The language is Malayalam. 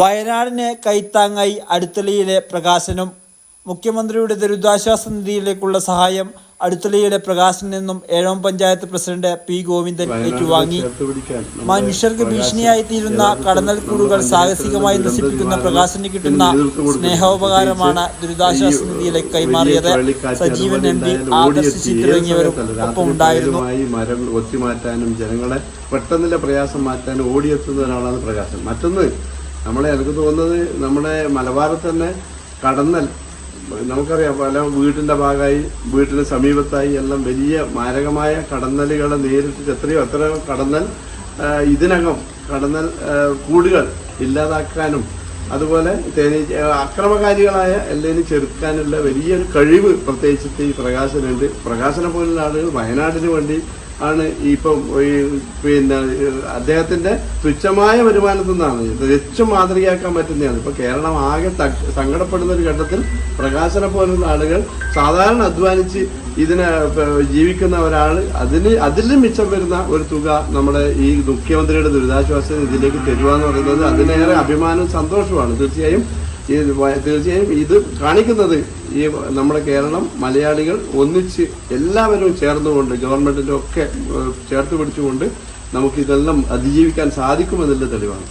വയനാടിന് കൈത്താങ്ങായി അടുത്തലയിലെ പ്രകാശനം മുഖ്യമന്ത്രിയുടെ ദുരിതാശ്വാസ നിധിയിലേക്കുള്ള സഹായം അടുത്തളിയിലെ പ്രകാശനിൽ നിന്നും ഏഴാം പഞ്ചായത്ത് പ്രസിഡന്റ് പി ഗോവിന്ദൻ ഏറ്റുവാങ്ങി. മനുഷ്യർക്ക് ഭീഷണിയായി തീരുന്ന കടന്നൽ കൂടുകൾ സാഹസികമായി നശിപ്പിക്കുന്ന പ്രകാശന് കിട്ടുന്ന സ്നേഹോപകാരമാണ് ദുരിതാശ്വാസ നിധിയിലേക്ക് കൈമാറിയത്. സജീവൻ എം പി ആദർശിച്ച് തുടങ്ങിയവരും ഒപ്പം ഉണ്ടായിരുന്നു. മരങ്ങൾ ഒത്തിമാറ്റാനും ജനങ്ങളെ പെട്ടെന്നുള്ള പ്രയാസം മാറ്റാനും ഓടിയെത്തുന്ന ഒരാളാണ് പ്രകാശൻ. മറ്റൊന്ന് നമ്മളെ എനിക്ക് തോന്നുന്നത് നമ്മുടെ മലബാറിൽ തന്നെ കടന്നൽ നമുക്കറിയാം പല വീട്ടിന്റെ ഭാഗമായി വീട്ടിന് സമീപത്തായി എല്ലാം വലിയ മാരകമായ കടന്നലുകളെ നേരിട്ട് എത്രയോ എത്ര കടന്നൽ ഇതിനകം കടന്നൽ കൂടുകൾ ഇല്ലാതാക്കാനും അതുപോലെ തേനീ- അക്രമകാരികളായ എല്ലാവരും ചെറുക്കാനുള്ള വലിയൊരു കഴിവ് പ്രത്യേകിച്ചിട്ട് ഈ പ്രകാശനുണ്ട്. പ്രകാശനെ പോലുള്ള ആളുകൾ വയനാടിന് വേണ്ടി ആണ് ഇപ്പം ഈ പിന്നെ അദ്ദേഹത്തിന്റെ തുച്ഛമായ വരുമാനത്തിൽ നിന്നാണ്. തികച്ചും മാതൃകയാക്കാൻ പറ്റുന്നതാണ്. ഇപ്പൊ കേരളം ആകെ സങ്കടപ്പെടുന്ന ഒരു ഘട്ടത്തിൽ പ്രകാശനെ പോലുള്ള ആളുകൾ സാധാരണ അധ്വാനിച്ച് ഇതിനെ ജീവിക്കുന്ന ഒരാൾ അതിന് അതിലും മിച്ചം വരുന്ന ഒരു തുക നമ്മുടെ ഈ മുഖ്യമന്ത്രിയുടെ ദുരിതാശ്വാസ നിധിയിലേക്ക് തരുക എന്ന് പറയുന്നത് അതിനേറെ അഭിമാനവും സന്തോഷമാണ് തീർച്ചയായും ഈ തീർച്ചയായും ഇത് കാണിക്കുന്നത് ഈ നമ്മുടെ കേരളം മലയാളികൾ ഒന്നിച്ച് എല്ലാവരും ചേർന്നുകൊണ്ട് ഗവൺമെന്റിന്റെ ഒക്കെ ചേർത്ത് പിടിച്ചുകൊണ്ട് നമുക്ക് ഇതെല്ലാം അതിജീവിക്കാൻ സാധിക്കുമെന്നുള്ള തെളിവാണ്.